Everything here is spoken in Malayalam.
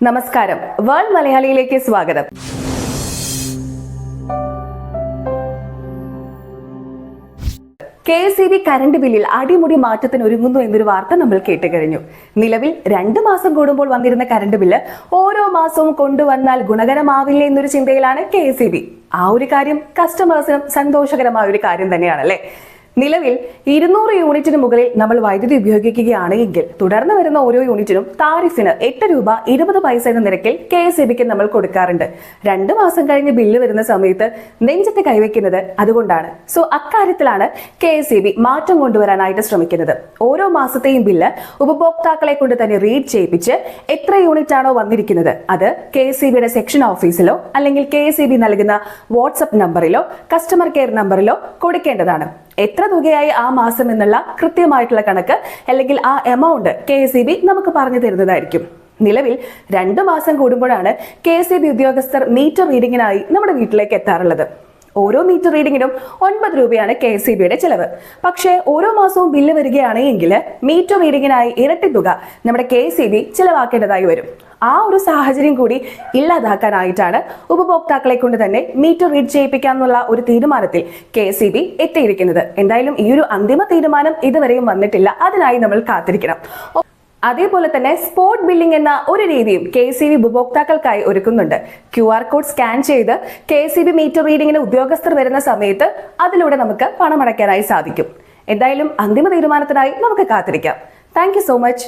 നമസ്കാരം. വേൾഡ് മലയാളിയിലേക്ക് സ്വാഗതം. K S E B current ബില്ലിൽ അടിമുടി മാറ്റത്തിന് ഒരുങ്ങുന്നു എന്നൊരു വാർത്ത നമ്മൾ കേട്ട് കഴിഞ്ഞു നിലവിൽ രണ്ട് മാസം കൂടുമ്പോൾ വന്നിരുന്ന കറണ്ട് ബില്ല് ഓരോ മാസവും കൊണ്ടുവന്നാൽ ഗുണകരമാവില്ല എന്നൊരു ചിന്തയിലാണ് കെ എസ് ഇ ബി. ആ ഒരു കാര്യം കസ്റ്റമേഴ്സിനും സന്തോഷകരമായ ഒരു കാര്യം തന്നെയാണല്ലേ? നിലവിൽ ഇരുന്നൂറ് യൂണിറ്റിന് മുകളിൽ നമ്മൾ വൈദ്യുതി ഉപയോഗിക്കുകയാണെങ്കിൽ തുടർന്ന് വരുന്ന ഓരോ യൂണിറ്റിനും താരിഫിന് എട്ട് രൂപ ഇരുപത് പൈസ എന്ന നിരക്കിൽ കെ എസ് ബിക്ക് നമ്മൾ കൊടുക്കാറുണ്ട്. രണ്ട് മാസം കഴിഞ്ഞ് ബില്ല് വരുന്ന സമയത്ത് നെഞ്ചത്ത് കൈവയ്ക്കുന്നത് അതുകൊണ്ടാണ്. സോ അക്കാര്യത്തിലാണ് കെ എസ് ബി മാറ്റം കൊണ്ടുവരാനായിട്ട് ശ്രമിക്കുന്നത്. ഓരോ മാസത്തെയും ബില്ല് ഉപഭോക്താക്കളെ കൊണ്ട് തന്നെ റീഡ് ചെയ്യിപ്പിച്ച് എത്ര യൂണിറ്റ് ആണോ വന്നിരിക്കുന്നത്. അത് കെ എസ് ബിയുടെ സെക്ഷൻ ഓഫീസിലോ അല്ലെങ്കിൽ കെ എസ് ബി നൽകുന്ന വാട്സപ്പ് നമ്പറിലോ കസ്റ്റമർ കെയർ നമ്പറിലോ കൊടുക്കേണ്ടതാണ്. എത്ര തുകയായി ആ മാസം എന്നുള്ള കൃത്യമായിട്ടുള്ള കണക്ക് അല്ലെങ്കിൽ ആ എമൗണ്ട് കെ ബി നമുക്ക് പറഞ്ഞു തരുന്നതായിരിക്കും. നിലവിൽ രണ്ടു മാസം കൂടുമ്പോഴാണ് കെ എസ് ബി ഉദ്യോഗസ്ഥർ മീറ്റർ റീഡിങ്ങിനായി നമ്മുടെ വീട്ടിലേക്ക് എത്താറുള്ളത്. ഓരോ മീറ്റർ റീഡിങ്ങിനും ഒൻപത് രൂപയാണ് കെ എസ് ബിയുടെ ചെലവ്. പക്ഷേ ഓരോ മാസവും ബില്ല് വരികയാണെങ്കിൽ മീറ്റർ റീഡിങ്ങിനായി ഇരട്ടി തുക നമ്മുടെ കെ എസ് ബി ചിലവാക്കേണ്ടതായി വരും. ആ ഒരു സാഹചര്യം കൂടി ഇല്ലാതാക്കാനായിട്ടാണ് ഉപഭോക്താക്കളെ കൊണ്ട് തന്നെ മീറ്റർ റീഡ് ചെയ്യിപ്പിക്കാമെന്നുള്ള ഒരു തീരുമാനത്തിൽ കെ എസ് ബി എത്തിയിരിക്കുന്നത്. എന്തായാലും ഈ ഒരു അന്തിമ തീരുമാനം ഇതുവരെയും വന്നിട്ടില്ല. അതിനായി നമ്മൾ കാത്തിരിക്കണം. അതേപോലെ തന്നെ സ്പോട്ട് ബില്ലിംഗ് എന്ന ഒരു രീതിയും കെ സി ബി ഉപഭോക്താക്കൾക്കായി ഒരുക്കുന്നുണ്ട്. ക്യു ആർ കോഡ് സ്കാൻ ചെയ്ത് കെ സി ബി മീറ്റർ റീഡിങ്ങിന് ഉദ്യോഗസ്ഥർ വരുന്ന സമയത്ത് അതിലൂടെ നമുക്ക് പണമടയ്ക്കാനായി സാധിക്കും. എന്തായാലും അന്തിമ തീരുമാനത്തിനായി നമുക്ക് കാത്തിരിക്കാം. Thank so much.